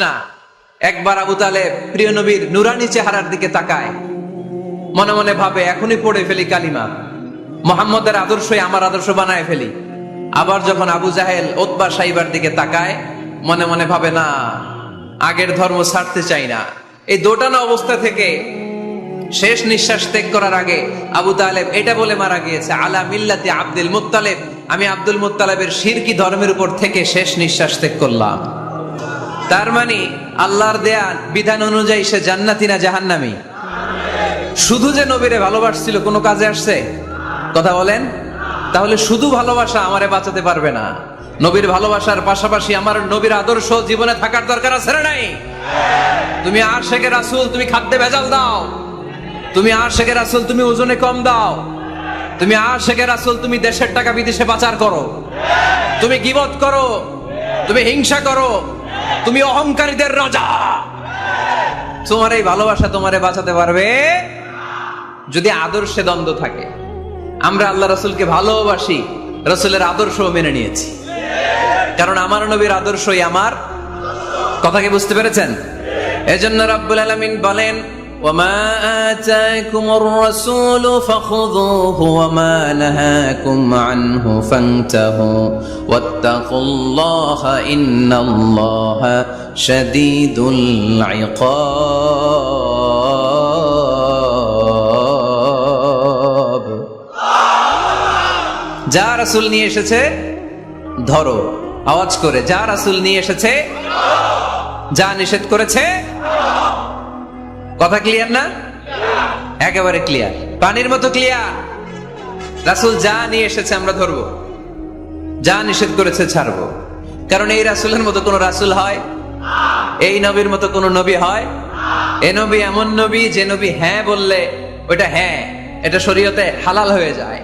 না। একবার আবু তালেব প্রিয় নবীর নুরানি চেহারার দিকে তাকায়। মনে মনে ভাবে, এখনই পড়ে ফেলি কালিমা। মোহাম্মদের আদর্শই আমার আদর্শ বানায় ফেলি। আবার যখন আবু জাহেল ওতবা সাইবার দিকে তাকায়, মনে মনে ভাবে, না, আগের ধর্ম ছাড়তে চাই না। এই দোটানা অবস্থা থেকে শেষ নিঃশ্বাস ত্যাগ করার আগে আবু তালেব এটা বলে মারা গিয়েছে, আলা মিল্লাতি আব্দুল মুত্তালেব। আমি আব্দুল মুত্তালেবের শিরকি ধর্মের উপর থেকে শেষ নিঃশ্বাস ত্যাগ করলাম। তার মানে আল্লাহর দেয়া বিধান অনুযায়ী সে জান্নাতি না জাহান্নামি? শুধু যে নবীরে ভালোবাসছিল, কোনো কাজে আসছে? কথা বলেন। তাহলে শুধু ভালোবাসা আমারে বাঁচাতে পারবে না। নবীর ভালোবাসার পাশাপাশি আমার নবীর আদর্শ জীবনে থাকার দরকার আছে নাই? তুমি আর শেখে রাসুল, তুমি খাদ্যে ভেজাল দাও। তুমি আর শেখে রাসুল, তুমি ওজনে কম দাও। তুমি আর শেখে রাসুল, তুমি দেশের টাকা বিদেশে পাচার করো। তুমি গিবত করো। তুমি হিংসা করো। তুমি অহংকারীদের রাজা। তোমার এই ভালোবাসা তোমারে বাঁচাতে পারবে যদি আদর্শে দ্বন্দ্ব থাকে। আমরা আল্লাহ রসুলকে ভালোবাসি, রসুলের আদর্শ মেনে নিয়েছি। কারণ আমার নবীর আদর্শই আমার। কথা কি বুঝতে পেরেছেন? এজন্য রাব্বুল আলামিন বলেন وما آتاكم الرسول فخذوه وما نهاكم عنه فانتهوا واتقوا الله إن الله شديد العقاب যা রাসূল নিয়ে এসেছে ধরো আওয়াজ করে যা রাসূল নিয়ে এসেছে যা নিষেধ করেছে কথা ক্লিয়ার না? একেবারে ক্লিয়ার পানির মতো ক্লিয়ার রাসুল যা নিয়ে এসেছে আমরা ধরবো। যা নিষেধ করেছে ছাড়বো। কারণ এই রাসুলের মতো কোন রাসূল হয়? এই নবীর মতো কোন নবী হয়? এ নবী এমন নবী যে নবী হ্যাঁ বললে ওটা হ্যাঁ এটা শরীয়তে হালাল হয়ে যায়।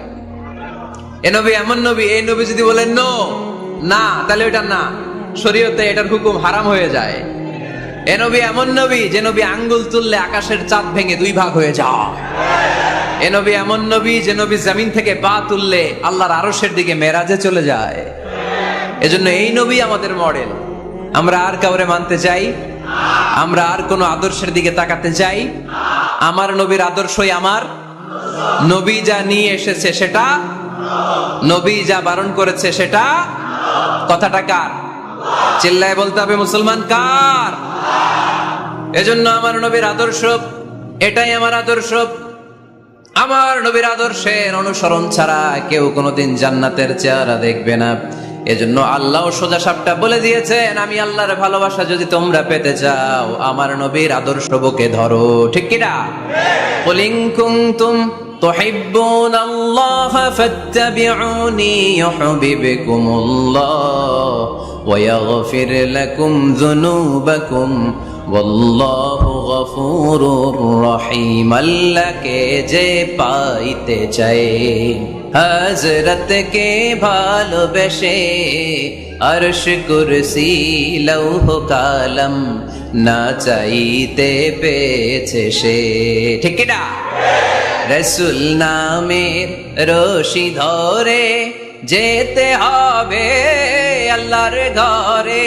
এ নবী এমন নবী, এই নবী যদি বলেন নো না, তাহলে ওটা না। শরীয়তে এটার হুকুম হারাম হয়ে যায়। এ নবী এমন নবী যে নবী আঙ্গুল তুললে আকাশের চাঁদ ভেঙে দুই ভাগ হয়ে যায়। এ নবী এমন নবী যে নবী জমিন থেকে পা তুললে আল্লাহর আরশের দিকে মেরাজে চলে যায়। এজন্য এই নবী আমাদের মডেল। আমরা আর কাউরে মানতে চাই? আমরা আর কোনো আদর্শের দিকে তাকাতে চাই? আমার নবীর আদর্শই আমার? নবী যা নিয়ে এসেছে সেটা? নবী যা বারণ করেছে সেটা? কথাটা কার? চিল্লায় বলতে হবে মুসলমান কার? এজন্য আমার নবীর আদর্শ এটাই আমার আদর্শ আমার নবীর আদর্শের অনুসরণ ছাড়া কেউ কোনোদিন জান্নাতের চেহারা দেখবে না এজন্য আল্লাহ সোজা সাপটা বলে দিয়েছেন আমি আল্লাহর ভালোবাসা যদি তোমরা পেতে চাও আমার নবীর আদর্শ বুকে ধরো ঠিক কিনা কুলিং কুনতুম تحبون الله فاتبعوني يحببكم الله ويغفر لكم ذنوبكم والله غفور رحيم আল্লাহকে যে পাইতে চাই হযরতকে ভালোবেসে আরশ কুরসি লৌহ কালম না চাইতে পেয়েছে সে ঠিক কি না রসুল নামের রশি ধরে যেতে হবে আল্লাহর ঘরে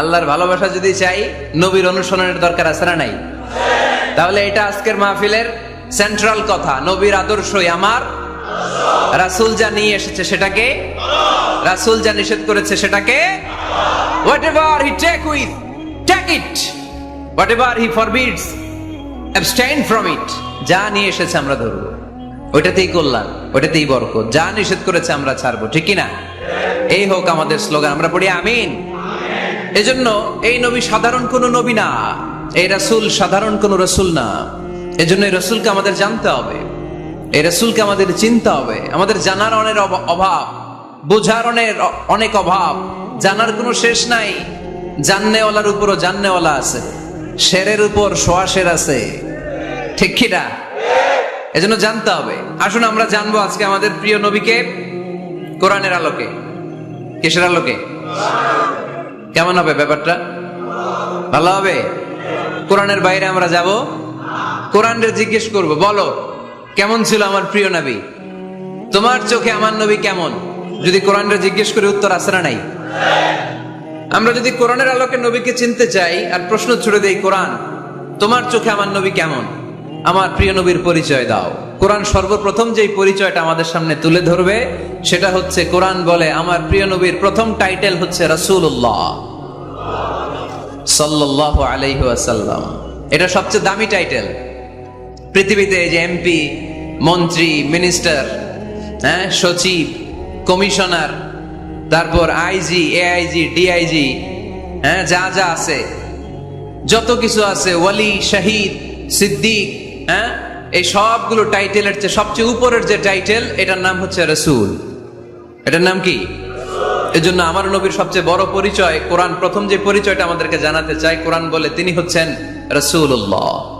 আল্লাহর ভালোবাসা যদি চাই, নবীর অনুসরণের দরকার আছে না নাই? তাহলে এটা আজকের মাহফিলের সেন্ট্রাল কথা। নবীর আদর্শই আমার। রাসুল যা নিয়ে এসেছে সেটাকে রাসুল যা নিষেধ করেছে সেটাকে whatever he take with take it whatever he forbids abstain from it যা নিয়ে এসেছে আমরা ধরবো। ওইটাতেই কল্যাণ, ওইটাতেই বরকত। যা নিষেধ করেছে আমরা ছাড়বো, ঠিক কি না? এই হোক আমাদের স্লোগান আমরা পড়ি আমিন। এজন্য এই নবী সাধারণ কোন নবী না, এই রাসুল সাধারণ কোন রসুল না। এজন্য এই রসুলকে আমাদের জানতে হবে, এই রসুলকে আমাদের চিনতে হবে। আমাদের জানার অনেক অভাব, বোঝার অনেক- অনেক অভাব। জানার কোনো শেষ নাই। জাননেওয়ালার উপরও জাননেওয়ালা আছে শেরের উপর সোয়া শের আছে। ঠিক কিনা এজন্য জানতে হবে। আসুন আমরা জানব আজকে আমাদের প্রিয় নবীকে কোরআনের আলোকে। কিসের আলোকে? কেমন হবে ব্যাপারটা? ভালো হবে? কোরআনের বাইরে আমরা যাব? কোরআনরে জিজ্ঞেস করব, বলো, কেমন ছিল আমার প্রিয় নবী? তোমার চোখে আমার নবী কেমন? যদি কোরআনরে জিজ্ঞেস করে উত্তর আসে না নাই? আমরা যদি কোরআনের আলোকে নবীকে চিনতে চাই আর প্রশ্ন ছুড়ে দেই, কোরআন, তোমার চোখে আমার নবী কেমন? আমার প্রিয় নবীর পরিচয় দাও। কোরআন সর্বপ্রথম যেই পরিচয়টা আমাদের সামনে তুলে ধরবে, সেটা হচ্ছে কোরআন বলে, আমার প্রিয় নবীর প্রথম টাইটেল হচ্ছে রাসূলুল্লাহ সাল্লাল্লাহু আলাইহি ওয়াসাল্লাম। এটা সবচেয়ে দামি টাইটেল। পৃথিবীতে যে এমপি, মন্ত্রী, মিনিস্টার হ্যাঁ সচিব, কমিশনার, তারপর আইজি, এআইজি, ডিআইজি হ্যাঁ যা যা আছে, যত কিছু আছে, ওয়ালি, শাহিদ, সিদ্দিক হ্যাঁ? এই সবগুলো টাইটেলের চেয়ে সবচেয়ে উপরের যে টাইটেল এটার নাম হচ্ছে রসুল। এটার নাম কি? এজন্য আমার নবীর সবচেয়ে বড় পরিচয়, কোরআন প্রথম যে পরিচয়টা আমাদেরকে জানাতে চাই কোরআন বলে তিনি হচ্ছেন রসুল্লাহ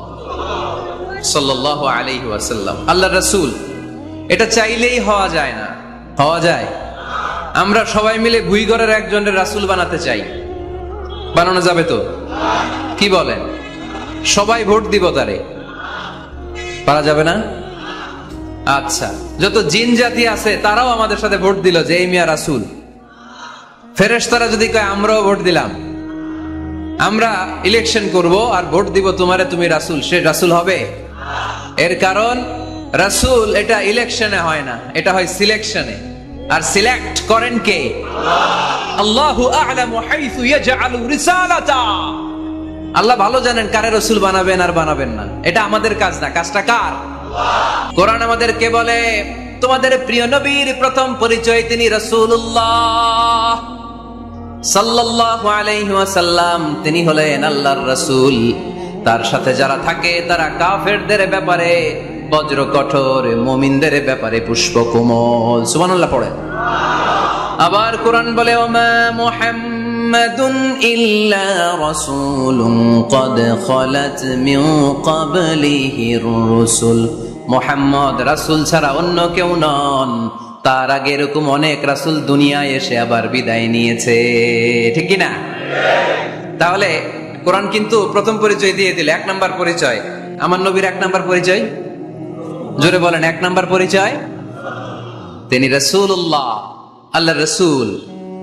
সাল্লাহ আলাইহি ওয়াসাল্লাম। আল্লাহ রসুল। এটা চাইলেই হওয়া যায় না। হওয়া যায়। আমরা সবাই মিলে ভুইগড়ের একজনের রাসূল বানাতে চাই। বানানো যাবে তো? কি বলেন? সবাই ভোট দিব তারে। পারা যাবে না? আচ্ছা যত জিন জাতি আছে, তারাও আমাদের সাথে ভোট দিল যে এই মিয়া রাসুল। ফেরেশতারা যদি কয়, আমরাও ভোট দিলাম। আমরা ইলেকশন করব আর ভোট দিব তোমারে, তুমি রাসুল। সে রাসুল হবে? এর কারণ, রাসুল এটা ইলেকশনে হয় না, এটা হয় সিলেকশনে আর সিলেক্ট করেন কে? আল্লাহু আ'লামু হাইথু ইয়াজআলু রিসালাতা। আল্লাহ ভালো জানেন কারে রসুল বানাবেন আর বানাবেন না। এটা আমাদের কাজ না। কাজটা কার? কোরআন আমাদেরকে বলে, তোমাদের প্রিয় নবীর প্রথম পরিচয় তিনি রসুল্লাহ সাল্লাল্লাহু আলাইহি ওয়াসাল্লাম। তিনি হলেন আল্লাহর রাসূল। তার সাথে যারা থাকে, তারা কাফেরদের ব্যাপারে, বজ্র কঠোর, মুমিনদের ব্যাপারে পুষ্প কোমল সুবহানাল্লাহ পড়ে আবার কোরআন বলে, ওমা মুহাম্মাদুন ইল্লা রাসূলুন কদ খালাত মিন ক্বাবলিহির রুসুল। মুহাম্মদ রাসূল ছাড়া অন্য কেউ নন। তার আগে এরকম অনেক রাসূল দুনিয়ায় এসে আবার বিদায় নিয়েছে। ঠিক না তাহলে কোরআন কিন্তু প্রথম পরিচয় দিয়ে দিল, এক নাম্বার পরিচয়। আমার নবীর এক নাম্বার পরিচয়? জোরে বলেন, এক নাম্বার পরিচয়? তিনি রসুল্লাহ আল্লাহ রসুল।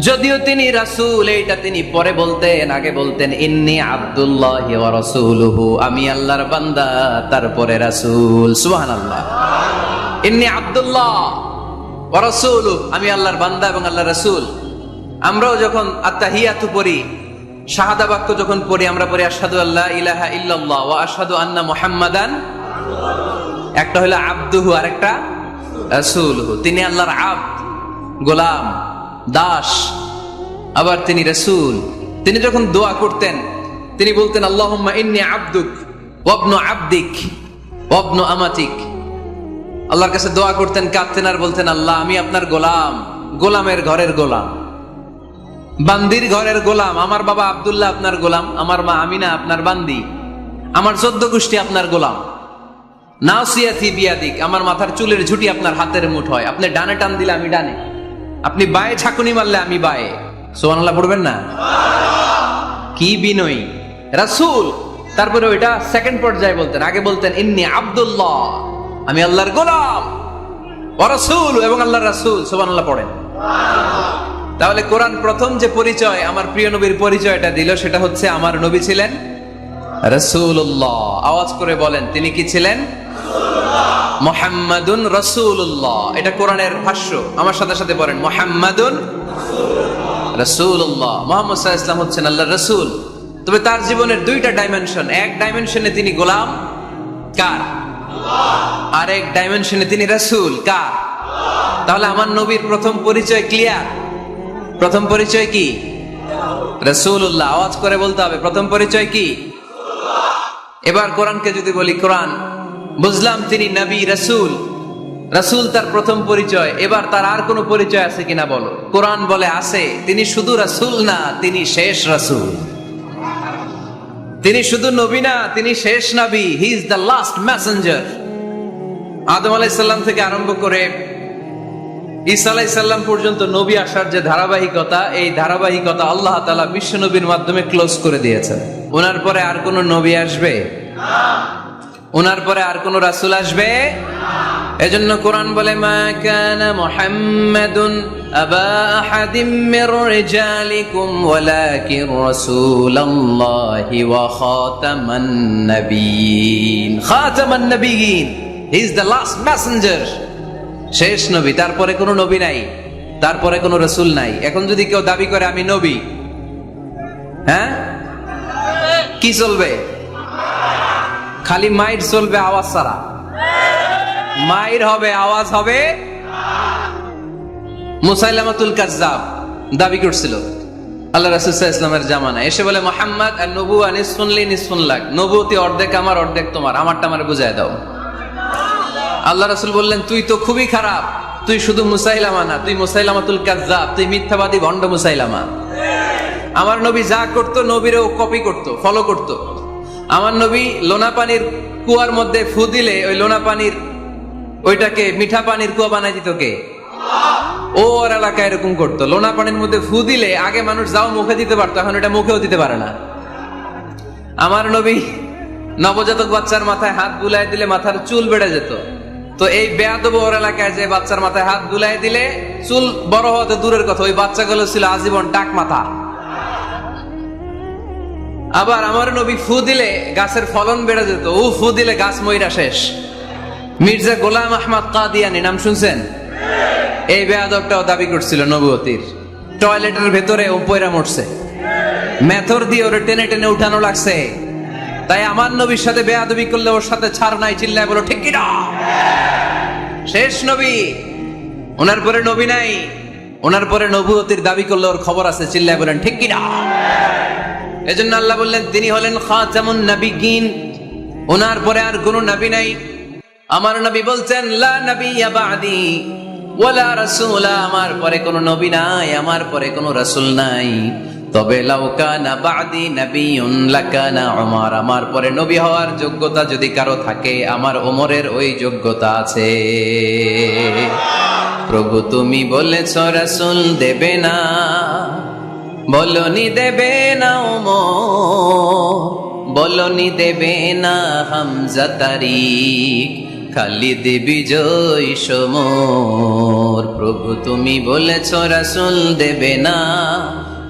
যদিও তিনি রাসূল, এইটা তিনি পরে বলতেন, আগে বলতেন, ইন্নি আব্দুল্লাহ রাসূলুহু, আমি আল্লাহর বান্দা, তারপরে রাসূল। সুবহানাল্লাহ। ইন্নি আব্দুল্লাহ ওয়া রাসূলুহু, আমি আল্লাহর বান্দা এবং আল্লাহর রাসূল। আমরাও যখন আত্তাহিয়াতু পড়ি, শাহাদা বাক্য যখন পড়ি, আমরা পড়ি, আশহাদু আল্লাহ ইলাহা ইল্লাল্লাহ ওয়া আশহাদু আন্না মুহাম্মাদান। একটা হলো আব্দুহু আর একটা রাসূলহু। তিনি আল্লাহর আব্দ, গোলাম। দাস, আবার তিনি রসুল। তিনি যখন দোয়া করতেন, তিনি বলতেন, আল্লাহুম্মা ইন্নি আব্দুক ওয়াবনু আব্দিক ওয়াবনু আমাতিক। আল্লাহর কাছে দোয়া করতেন, কাঁদতেন আর বলতেন, আল্লাহ, আমি আপনার গোলাম, গোলামের ঘরের গোলাম। বান্দির ঘরের গোলাম, আমার বাবা আবদুল্লাহ আপনার গোলাম, আমার মা আমিনা আপনার বান্দি, আমার চোদ্দ গোষ্ঠী আপনার গোলাম। নাসিয়াতি বিয়াদিক, আমার মাথার চুলের ঝুটি আপনার হাতের মুঠ হয় আপনি ডানে টান দিলে আমি ডানে। আপনি বায়ে ছাকুনি মারলে আমি বায়ে। সোহানাল্লাহ পড়বেন না? কি বিনয়ী। রাসূল তারপরে ওইটা সেকেন্ড পর্যায়ে বলতেন। আগে বলতেন, ইন্নি আব্দুল্লাহ, আমি আল্লাহর গোলাম। রাসূল এবং আল্লাহর রাসূল, সুবহানাল্লাহ পড়েন। তাহলে কোরআন প্রথম যে পরিচয় আমার প্রিয় নবীর পরিচয়টা দিল, সেটা হচ্ছে আমার নবী ছিলেন রসুল্লাহ আওয়াজ করে বলেন, তিনি কি ছিলেন? মোহাম্মদুন রসুল্লাহ এটা কোরআনের ভাষ্য। আমার সাথে সাথে বলেন মোহাম্মদুন রসুল্লাহ মোহাম্মদ সাল্লাহ ইসলাম হচ্ছেন আল্লাহ রসুল। তবে তার জীবনের দুইটা ডাইমেনশন এক ডাইমেনশনে তিনি গোলাম, কার? আর এক ডাইমেনশনে তিনি রসুল, কার? তাহলে আমার নবীর প্রথম পরিচয় ক্লিয়ার প্রথম পরিচয় কি? রসুল্লাহ আওয়াজ করে বলতে হবে, প্রথম পরিচয় কি? এবার কোরআনকে যদি বলি, কোরআন বুঝলাম তিনি নবী, রসুল। রসুল তার প্রথম পরিচয়। এবার তার আর কোনো পরিচয় আছে কিনা বলো। কোরআন বলে আছে, তিনি শুধু রসুল না, তিনি শেষ রসুল। তিনি শুধু নবী না, তিনি শেষ নবী। He is the last messenger আদম আলাইসাল্লাম থেকে আরম্ভ করে ঈসা আলাইসাল্লাম পর্যন্ত নবী আসার যে ধারাবাহিকতা, এই ধারাবাহিকতা আল্লাহ তালা বিশ্ব নবীর মাধ্যমে ক্লোজ করে দিয়েছেন। ওনার পরে আর কোন নবী আসবে? ওনার পরে আর কোন রাসুল আসবে? এজন্য কোরআন বলে, মা কানা মুহাম্মাদুন আবা আহাদিম মির রিজালিকুম ওয়ালাকিন রাসূলুল্লাহি ওয়া খাতামান নাবিয়িন। খাতামান নাবিয়িন he is the last messenger শেষ নবী, তারপরে কোনো নবী নাই, তারপরে কোনো রসুল নাই। এখন যদি কেউ দাবি করে, আমি নবী হ্যাঁ? কি চলবে? খালি মাইর চলবে আওয়াজ ছাড়া। মাইর হবে, আওয়াজ হবে মুসাইলামাতুল কাজ্জাব, দাবি করছিল। আল্লাহ রাসুল্লাহ ইসলামের জামানা এসে বলে, মোহাম্মদ, আর নবু নিসফুনলি নিসফুন লাগ নবুতি অর্ধেক আমার, অর্ধেক তোমার। আমারটা আমার বুঝায় দাও। আল্লাহ রাসুল বললেন, তুই তো খুবই খারাপ। তুই শুধু মুসাইলামা না, তুই মুসাইলামাতুল কাজ্জাব, তুই মিথ্যাবাদী ভণ্ড মুসাইলামা। আমার নবী যা করতো, নবীরও কপি করতো ফলো করতো। আমার নবী লোনা পানির কুয়ার মধ্যে ফু দিলে ওই লোনা পানির ওইটাকে মিঠা পানির কুয়া বানাই দিত কে? ও ওর এলাকায় এরকম করতো। লোনা পানির মধ্যে ফু দিলে আগে মানুষ যাও মুখে দিতে পারতো, এখন এটা মুখেও দিতে পারে না। আমার নবী নবজাতক বাচ্চার মাথায় হাত বুলাই দিলে মাথার চুল বেড়ে যেত। তো এই বেয়াদব ওর এলাকায় যে বাচ্চার মাথায় হাত বুলাই দিলে চুল বড় হওয়াতে দূরের কথা, ওই বাচ্চাগুলো ছিল আজীবন টাক মাথা। আবার আমার নবী ফু দিলে গাছের ফলন বেড়ে যেত। ও ফু দিলে গাছ মইরা শেষ। মির্জা গোলাম আহমদ কাদিয়ানি, নাম শুনছেন? এই বেয়াদবটাও দাবি করছিল নবুয়তির। টয়লেটের ভেতরে ও পয়রা মরছে। মেথর দিয়ে ওরে টেনে টেনে উঠানো লাগছে। তাই আমার নবীর সাথে বেয়াদবি করলে ওর সাথে ছাড় নাই, চিল্লায় বলো, ঠিক কিনা? শেষ নবী। ওনার পরে নবী নাই, ওনার পরে নবুয়তির দাবি করলে ওর খবর আছে, চিল্লায় বলেন, ঠিক কিনা? এজন্য আল্লাহ বললেন, তিনি হলেন খাতামুন নাবিগিন ওনার পরে আর কোনো নবী নাই। আমার নবী বলছেন, লা নাবিয়্যা বাদি, ওয়ালা রাসূলা। আমার পরে কোনো নবী নাই, আমার পরে কোনো রাসূল নাই। তবে লাউকানা বাদি নাবিয়ুন লাকানা উমর। আমার পরে নবী হওয়ার যোগ্যতা যদি কারও থাকে, আমার ওমরের ওই যোগ্যতা আছে। প্রভু তুমি বলেছ, রাসূল দেবে না। বলনি দেবে না ওমর, বলনি দেবে না হামজা তারিখ খালি দেবী জয় সমর। প্রভু তুমি বলেছ, রাসুল দেবে না,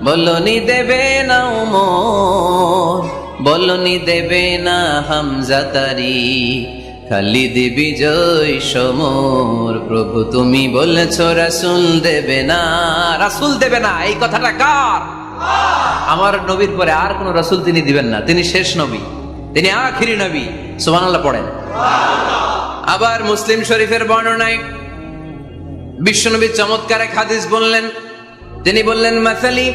বলনি দেবে না ওমর, বলনি দেবে না হামজা তারিখ খালি দেবী জয় সমর। প্রভু, তুমি বলেছ রাসুল দেবে না। রাসুল দেবে না, এই কথাটা কার? আমার নবীর পরে আর কোন রাসুল তিনি দিবেন না। তিনি শেষ নবী। তিনি আখিরি নবী। সুবহানাল্লাহ পড়েন। আবার মুসলিম শরীফের বর্ণনায় বিশ্বনবী চমৎকার এক হাদিস বললেন। তিনি বললেন, মাসালি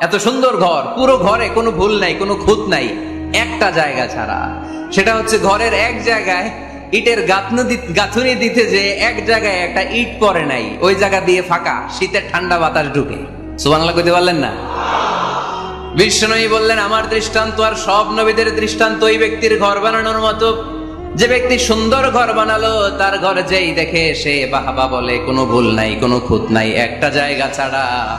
এত সুন্দর ঘর, পুরো ঘরে কোনো ভুল নাই, কোনো খুঁত নাই, একটা জায়গা ছাড়া। সেটা হচ্ছে ঘরের এক জায়গায় ইটের গাঁথনি গাঁথুনি দিতে যে এক জায়গায় একটা ইট পরে নাই, ওই জায়গা দিয়ে ফাঁকা, শীতের ঠান্ডা বাতাস ঢুকে। সুবহানাল্লাহ কইতে পারলেন না? বিষ্ণুই বললেন, আমার দৃষ্টান্ত আর সব নবীদের দৃষ্টান্ত ওই ব্যক্তির ঘর বানানোর মতো। যে ব্যক্তি সুন্দর ঘর বানালো, তার ঘর যেই দেখে সে বাহাবা বলে, কোনো ভুল নাই, কোনো খুঁত নাই, একটা জায়গা ছাড়া।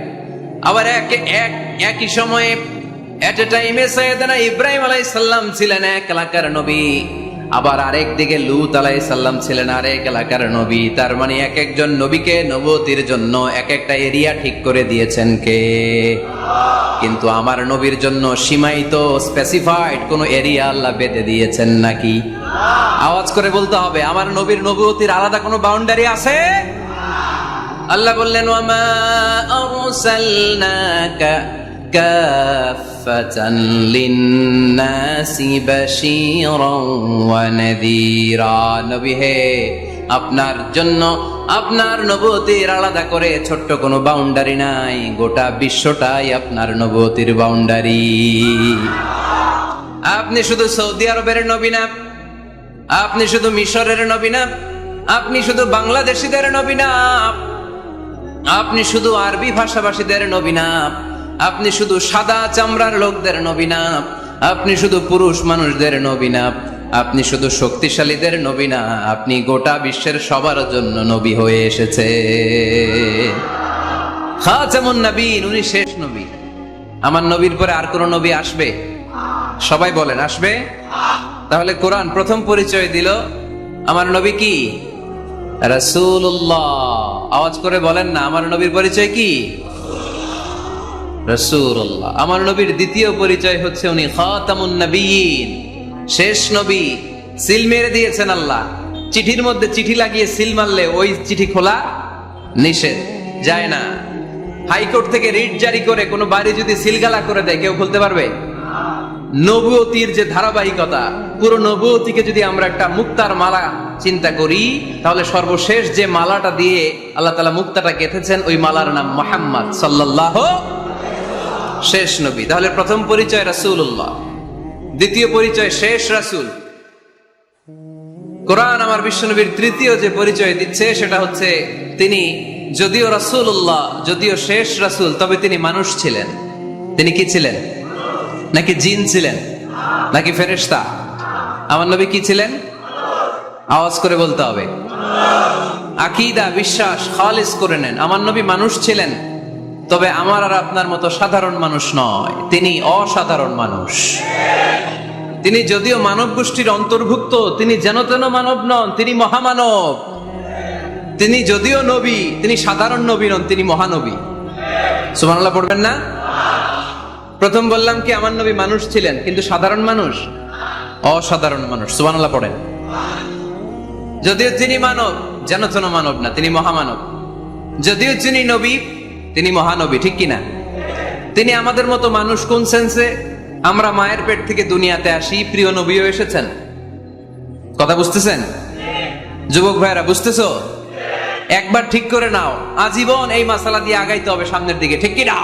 আবার এক এক, একই সময়ে এট এ টাইমে সৈয়দনা ইব্রাহিম আলাইসাল্লাম ছিলেন এক এলাকার নবী। আবার আরেক দিকে লুত আলাই সাল্লাম ছিলেন আরেক এলাকার নবী। তার মানে এক একজন নবীকে নবতির জন্য এক একটা এরিয়া ঠিক করে দিয়েছেন কে? কিন্তু আমার নবীর জন্য সীমায়িত স্পেসিফাইড কোন এরিয়া আল্লাহ বেঁধে দিয়েছেন নাকি? আওয়াজ করে বলতে হবে, আমার নবীর নবতির আলাদা কোনো বাউন্ডারি আছে? আল্লাহ বললেন, ওয়ামা আরসালনাকা কাফাতান লিন্নাসি বাশীরান ওয়া নাযীরা। আপনার জন্য, আপনার নবতির আলাদা করে ছোট্ট কোনো বাউন্ডারি নাই, গোটা বিশ্বটাই আপনার নবতির বাউন্ডারি। আপনি শুধু সৌদি আরবের নবী না, আপনি শুধু মিশরের নবী না, আপনি শুধু বাংলাদেশিদের নবী না আপনি শুধু আরবি ভাষাভাষীদের নবী না, আপনি শুধু সাদা চামড়ার লোকদের নবী না, আপনি শুধু পুরুষ মানুষদের নবী না, আপনি শুধু শক্তিশালীদের নবী না, আপনি গোটা বিশ্বের সবার জন্য নবী হয়ে এসেছে। খাচামুন নবীন, উনি শেষ নবী। আমার নবীর পরে আর কোন নবী আসবে? সবাই বলেন, আসবে? তাহলে কোরআন প্রথম পরিচয় দিল। আমার নবী কি? রাসূলুল্লাহ। আওয়াজ করে বলেন না, আমার নবীর পরিচয় কি? রাসূলুল্লাহ। আমার নবীর দ্বিতীয় পরিচয় হচ্ছে উনি খাতামুন শেষ নবী। সিল মেরে দিয়েছেন আল্লাহ। চিঠির মধ্যে চিঠি লাগিয়ে সিল মারলে ওই চিঠি খোলা নিষেধ, যায় না। হাইকোর্ট থেকে রিট জারি করে কোনো বাড়ি যদি সিলগালা করে দেয়, কেউ খুলতে পারবে? নবুয়তির যে ধারাবাহিকতা, পুরো নবতিকে যদি আমরা একটা মুক্তার মালা চিন্তা করি, তাহলে সর্বশেষ যে মালাটা দিয়ে আল্লাহ তালা মুক্তাটা গেঁথেছেন, ওই মালার নাম মোহাম্মদ সাল্লাহ শেষ নবী। তাহলে প্রথম পরিচয় রাসূলুল্লাহ, দ্বিতীয় পরিচয় শেষ রাসূল। কোরআন আমার বিশ্বনবীর তৃতীয় যে পরিচয় দিচ্ছে, সেটা হচ্ছে তিনি যদিও রাসূলুল্লাহ, যদিও শেষ রাসূল, তবে তিনি মানুষ ছিলেন। তিনি কি ছিলেন? নাকি জিন ছিলেন? নাকি ফেরেশতা? আমার নবী কি ছিলেন? আওয়াজ করে বলতে হবে। আকিদা, বিশ্বাস, খালিস করে নেন। আমার নবী মানুষ ছিলেন, তবে আমার আর আপনার মতো সাধারণ মানুষ নয়। তিনি অসাধারণ মানুষ। তিনি যদিও মানব গোষ্ঠীর অন্তর্ভুক্ত, তিনি যেন তেন মানব নন, তিনি মহামানব। তিনি যদিও নবী, তিনি সাধারণ নবী নন, তিনি মহানবী। সুবহানাল্লাহ, পড়বেন না? প্রথম বললাম কি, আমার নবী মানুষ ছিলেন, কিন্তু সাধারণ মানুষ? অসাধারণ মানুষ, সুবহানাল্লাহ পড়েন। যদিও তিনি মানব, যেন তেন মানব না, তিনি মহামানব। যদিও তিনি নবী, তিনি মহানবী, ঠিক কিনা? তিনি আমাদের মতো মানুষ কোন সেন্সে আমরা মায়ের পেট থেকে দুনিয়াতে আসি, প্রিয় নবীও এসেছেন। কথা বুঝতেছেন? যুবক ভাইরা বুঝতেছো? একবার ঠিক করে নাও, আজীবন এই মাসালা দিয়ে আগাইতে হবে সামনের দিকে, ঠিক কিনা?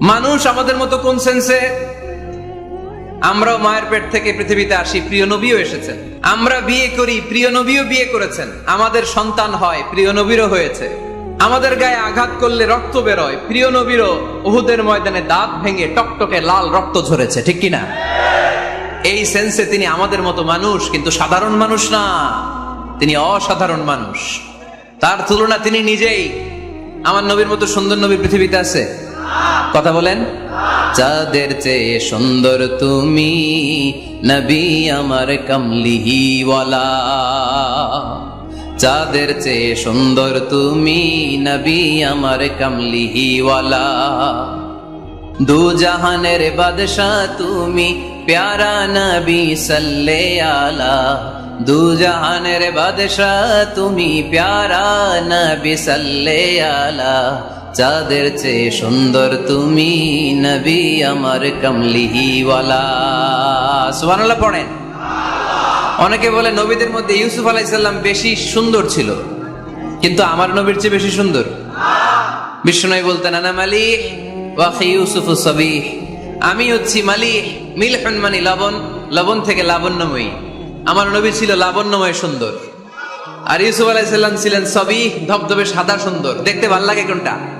মানুষ আমাদের মতো কোন সেন্সে আমরাও মায়ের পেট থেকে পৃথিবীতে আসি, প্রিয় নবীও এসেছেন। আমরা বিয়ে করি, প্রিয় নবীও বিয়ে করেছেন। আমাদের সন্তান হয়, প্রিয় নবীরও হয়েছে। আমাদের গায়ে আঘাত করলে রক্ত বেরোয়, প্রিয় নবীরও উহুদের ময়দানে দাঁত ভেঙে টকটকে লাল রক্ত ঝরেছে, ঠিক কিনা এই সেন্সে তিনি আমাদের মতো মানুষ, কিন্তু সাধারণ মানুষ না। তিনি অসাধারণ মানুষ। তার তুলনা তিনি নিজেই। আমার নবীর মতো সুন্দর নবী পৃথিবীতে আছে। কথা বলেন। চাঁদের চেয়ে সুন্দর তুমি, নবী আমার কমলিহিওয়ালা। চাঁদের চেয়ে সুন্দর তুমি, নবী আমার কমলিহিওয়ালা। দু জাহানের বাদশাহ তুমি, প্যারা নবী সাল্লে আলা দু জাহানের বাদশাহ তুমি, প্যারা নবী সাল্লে আলা চাঁদের চেয়ে সুন্দর তুমি নবী আমার কমলিহিওয়ালা। পড়েন। অনেকে বলে নবীদের মধ্যে ইউসুফ আলাইসাল্লাম বেশি সুন্দর ছিল, কিন্তু আমার নবীর চেয়ে বেশি সুন্দর। বিষ্ণু বলতেন, আনা মালিহ ওয়াখি ইউসুফ সবিহ। আমি হচ্ছি মালিহ, মিলহন মানে লবণ লবণ থেকে লাবণ্যময়ী। আমার নবী ছিল লাবণ্যময় সুন্দর। আর ইউসুফ আলাইসাল্লাম ছিলেন সবই ধবধবে সাদা সুন্দর। দেখতে ভালো লাগে কোনটা?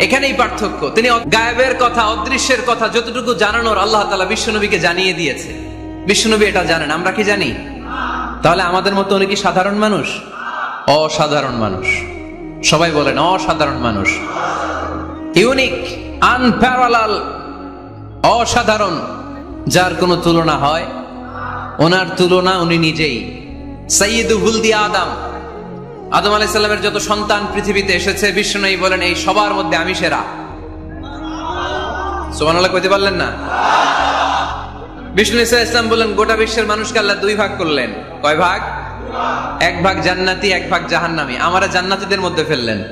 এখানেই পার্থক্য। তিনি গায়েবের কথা, অদৃশ্যের কথা যতটুকু জানানোর আল্লাহ তালা বিশ্বনবীকে জানিয়ে দিয়েছে। বিশ্বনবী এটা জানেন, আমরা কি জানি? তাহলে আমাদের মতো উনি কি সাধারণ মানুষ? অসাধারণ মানুষ। সবাই বলেন, অসাধারণ মানুষ। ইউনিক, আনপ্যারালাল, অসাধারণ, যার কোনো তুলনা হয়, ওনার তুলনা উনি নিজেই। সৈয়দ হুলদি আদম। আদম আলাইসাল্লামের যত সন্তান পৃথিবীতে এসেছে বিষ্ণু বলেন, এই সবার মধ্যে আমি সেরা। সোমান কইতে পারলেন না? বিষ্ণু ইসা ইসলাম বললেন, গোটা বিশ্বের মানুষকে আল্লাহ দুই ভাগ করলেন। কয় ভাগ? এক ভাগ জান্নাতি, এক ভাগ জাহান্নামি। আমারা জান্নাতীদের মধ্যে ফেললেন।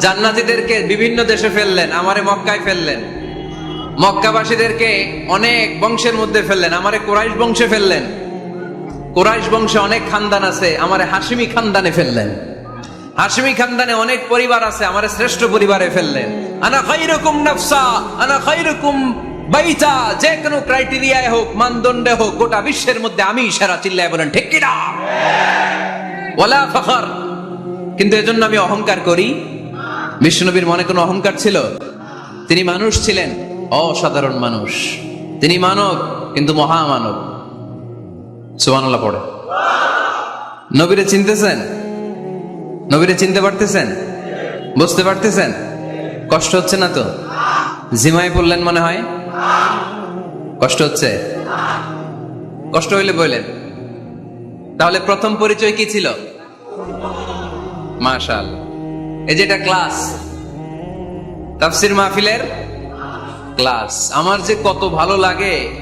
জান্নাতীদেরকে বিভিন্ন দেশে ফেললেন, আমারে মক্কায় ফেললেন। মক্কাবাসীদেরকে অনেক বংশের মধ্যে ফেললেন, আমারে কোরাইশ বংশে ফেললেন। কোরাইশ বংশে অনেক খানদান আছে, আমারে হাসিমি খানদানে ফেললেন। হাসিমি খানদানে অনেক পরিবার আছে, আমারে শ্রেষ্ঠ পরিবারে ফেললেন। আনা খাইরকুম নাফসা, আনা খাইরকুম বাইতা, যে কোনো ক্রাইটেরিয়ায় হোক, মানদণ্ডে হোক, গোটা বিশ্বের মধ্যে আমি সেরা চিল্লায় বলেন, ঠিক কিনা? ওলা ফখর। কিন্তু এজন্য আমি অহংকার করি। বিষ্ণুনবীর মনে কোনো অহংকার ছিল? তিনি মানুষ ছিলেন, অসাধারণ মানুষ। তিনি মানব, কিন্তু মহামানব। সুবহানাল্লাহ পড়ে। নবীরে চিনতেছেন? নবীরে চিনতে পারতেছেন? বুঝতে পারতেছেন? কষ্ট হচ্ছে না তো? জিমাই পড়লেন মনে হয়? কষ্ট হচ্ছে? কষ্ট হইলে বললেন তাহলে প্রথম পরিচয় কি ছিল? মাশাল। এই যেটা ক্লাস। তাফসির মাহফিলের ক্লাস। আমার যে কত ভালো লাগে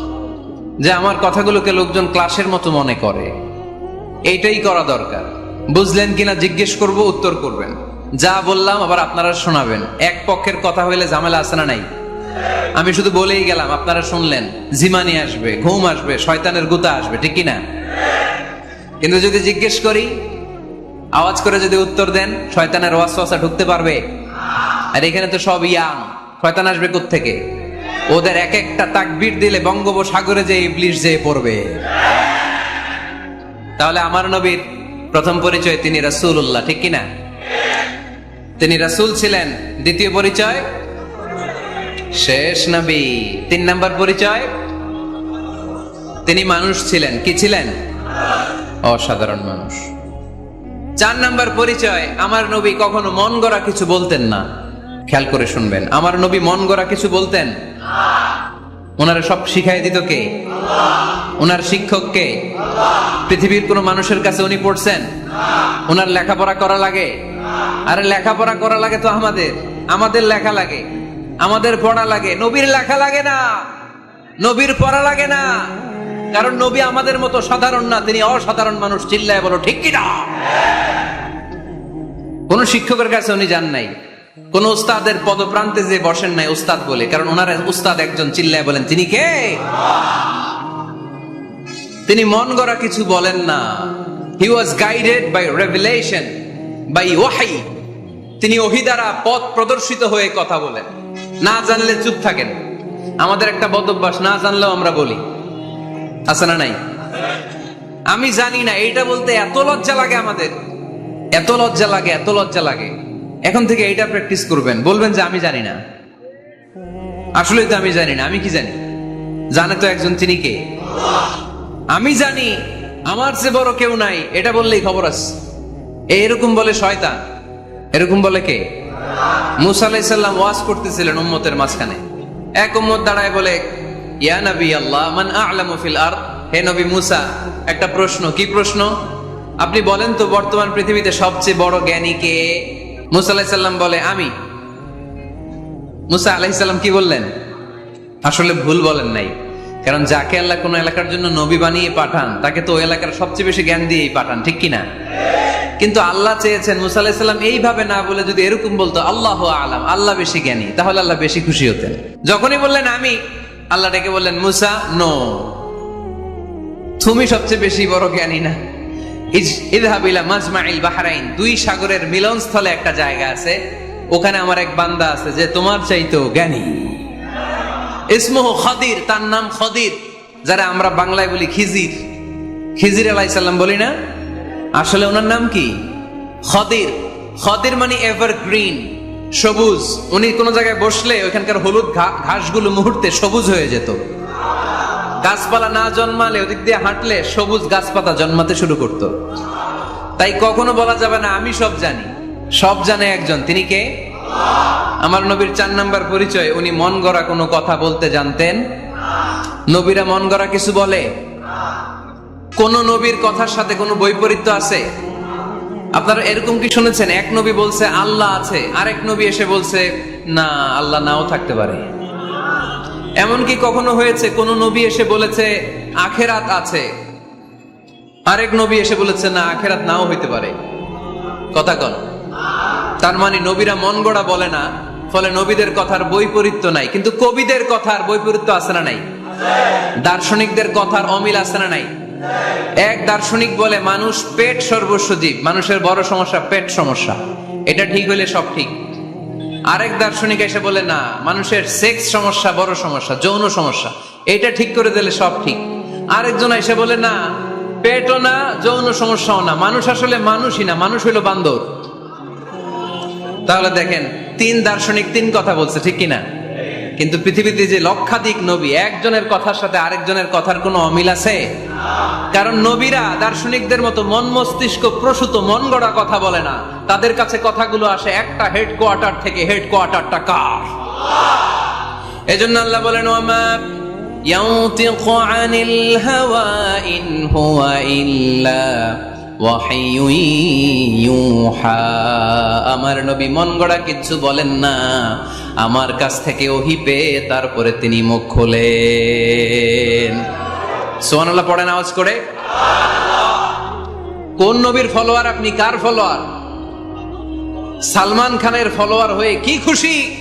যে আমার কথাগুলোকে লোকজন ক্লাসের মতো মনে করে। এইটাই করা দরকার। বুঝলেন কিনা? জিজ্ঞেস করব, উত্তর করবেন। যা বললাম আবার আপনারা শোনাবেন। এক পক্ষের কথা হইলে ঝামেলা আছে না নাই? আমি শুধু বলেই গেলাম, আপনারা শুনলেন। জিমানি আসবে, ঘুম আসবে, শয়তানের গুতা আসবে, ঠিক কিনা? কিন্তু যদি জিজ্ঞেস করি, আওয়াজ করে যদি উত্তর দেন, শয়তানের ওয়াসওয়াসা ঢুকতে পারবে? আর এখানে তো সব ইয়াং। শয়তান আসবে থেকে ওদের এক একটা তাকবীর দিলে বঙ্গোপসাগরে যে ইবলিশ যেয়ে পড়বে। তাহলে আমার নবীর প্রথম পরিচয় তিনি রাসূলুল্লাহ, ঠিক কিনা? তিনি রাসূল ছিলেন। দ্বিতীয় পরিচয়? শেষ নবী। তিন নাম্বার পরিচয়? তিনি মানুষ ছিলেন। কি ছিলেন? অসাধারণ মানুষ। চার নাম্বার পরিচয়, আমার নবী কখনো মন গড়া কিছু বলতেন না। খেয়াল করে শুনবেন। আমার নবী মন গড়া কিছু বলতেন? ওনারা সব শিখাই দিত কে? ওনার শিক্ষক কে? পৃথিবীর কোন মানুষের কাছে উনি পড়ছেন? ওনার লেখাপড়া করা লাগে? আরে লেখাপড়া করা লাগে তো আমাদের। আমাদের লেখা লাগে। আমাদের পড়া লাগে। নবীর লেখা লাগে না। নবীর পড়া লাগে না। কারণ নবী আমাদের মতো সাধারণ না, তিনি অসাধারণ মানুষ। চিল্লায় বলো, ঠিক কিনা? কোন শিক্ষকের কাছে উনি যান নাই। কোন উস্তাদের পদপ্রান্তে যে বসেন নাই উস্তাদ বলে, কারণ ওনার উস্তাদ একজন চিল্লায় বলেন, তিনি কে? তিনি মন গড়া কিছু বলেন না। He was guided by revelation by ওয়াহাই তিনি ওহি দ্বারা পথ প্রদর্শিত হয়ে কথা বলেন। না জানলে চুপ থাকেন। আমাদের একটা বদভ্যাস না জানলেও আমরা বলি। আছে না নাই? আমি জানি না, এইটা বলতে এত লজ্জা লাগে আমাদের। এত লজ্জা লাগে, এত লজ্জা লাগে। এখন থেকে এইটা প্র্যাকটিস করবেন। বলবেন যে আমি জানি না। আসলে তো আমি জানি না, আমি কি জানি? জানে তো একজন তিনি কে? আমি জানি, আমার চেয়ে বড় কেউ নাই, এটা বললেই খবর আছে। এরকম বলে শয়তান, এরকম বলে কে? মুসা আলাইসাল্লাম ওয়াজ করতেছিলেন উম্মতের মাঝখানে। এক উম্মত দাঁড়ায় বলে, ইয়া নবী আল্লাহ, মান আ'লামু ফিল আরদ? হে নবী মুসা, একটা প্রশ্ন, কি প্রশ্ন? আপনি বলেন তো বর্তমান পৃথিবীতে সবচেয়ে বড় জ্ঞানী কে? মুসা আলাইসাল্লাম বলে, আমি। মুসা আলাইসাল্লাম কি বললেন? আসলে ভুল বলেন নাই। কারণ যাকে আল্লাহ কোন এলাকার জন্য নবী বানিয়ে পাঠান, তাকে তো ওই এলাকার সবচেয়ে বেশি জ্ঞান দিয়েই পাঠান, ঠিক কিনা? কিন্তু আল্লাহ চেয়েছেন, মুসা আলাহিসাল্লাম এইভাবে না বলে যদি এরকম বলতো, আল্লাহ আলাম, আল্লাহ বেশি জ্ঞানী, তাহলে আল্লাহ বেশি খুশি হতেন। যখনই বললেন, আমি, আল্লাহ ডেকে বললেন, মুসা, নো। তুমি সবচেয়ে বেশি বড় জ্ঞানী না। ইজ- ইযহাবিলা মাজমাইল বাহরাইন। দুই সাগরের মিলনস্থলে একটা জায়গা আছে। ওখানে আমার এক বান্দা আছে যে তোমার চাইতেও জ্ঞানী। ইসমহ খদির, তার নাম খদির, যারা আমরা বাংলায় বলি খিজির। খিজির আলাইসাল্লাম বলি না? আসলে ওনার নাম কি? খদির। খদির মানে এভার গ্রিন সবুজ। উনি কোন জায়গায় বসলে ওইখানকার হলুদ ঘাসগুলো মুহূর্তে সবুজ হয়ে যেত। গাছপালা না জন্মালে, ওদিক দিয়ে হাঁটলে সবুজ গাছপাতা জন্মাতে শুরু করত। তাই কখনো বলা যাবে না, আমি সব জানি। সব জানে একজন, তিনি কে? আমার নবীর চার নাম্বার পরিচয়, উনি মন গড়া কোনো কথা বলতে জানতেন। নবীরা মন গড়া কিছু বলে। কোন নবীর কথার সাথে কোনো বৈপরীত্য আছে? আপনারা এরকম কি শুনেছেন? এক নবী বলছে, আল্লাহ আছে। আরেক নবী এসে বলছে, না, আল্লাহ নাও থাকতে পারে। এমনকি কখনো হয়েছে, কোন নবী এসে বলেছে, আখেরাত আছে। আরেক নবী এসে বলেছে, না, আখেরাত নাও হইতে পারে। কথা কন। তার মানে নবীরা মন গড়া বলে না, ফলে নবীদের কথার বৈপরীত্য নাই। কিন্তু কবিদের কথার বৈপরীত্য আছে না নাই? দার্শনিকদের কথার অমিল আছে না নাই? এক দার্শনিক বলে, মানুষ পেট সর্বস্ব জীব। মানুষের বড় সমস্যা পেট সমস্যা। এটা ঠিক হইলে সব ঠিক। আরেক দার্শনিক এসে বলে, না, মানুষের সেক্স সমস্যা বড় সমস্যা, যৌন সমস্যা। এটা ঠিক করে দিলে সব ঠিক। আরেকজন এসে বলে, না, পেটও না, যৌন সমস্যাও না। মানুষ আসলে মানুষই না, মানুষ হইল বান্দর। তাহলে দেখেন, তিন দার্শনিক তিন কথা বলছে, ঠিক কিনা? কিন্তু পৃথিবীতে যে লক্ষাধিক নবী একজনের কথার সাথে আরেকজনের কথার কোনো অমিল আছে কারণ নবীরা দার্শনিকদের মতো মন মস্তিষ্ক প্রসূত মন গড়া কথা বলে না তাদের কাছে কথাগুলো আসে একটা হেডকোয়ার্টার থেকে হেডকোয়ার্টারটা কার এজন্য আল্লাহ বলেন ওমা ينطق عن الهوى إن هو إلا وحي يوحى আমার নবী মন গড়া কিচ্ছু বলেন না আমার কাছ থেকে ওহি পেয়ে তারপরে তিনি মুখ খোলেন। সোহানাল্লাহ পড়েন আওয়াজ করে। কোন নবীর ফলোয়ার আপনি? কার ফলোয়ার? সালমান খানের ফলোয়ার হয়ে কি খুশি?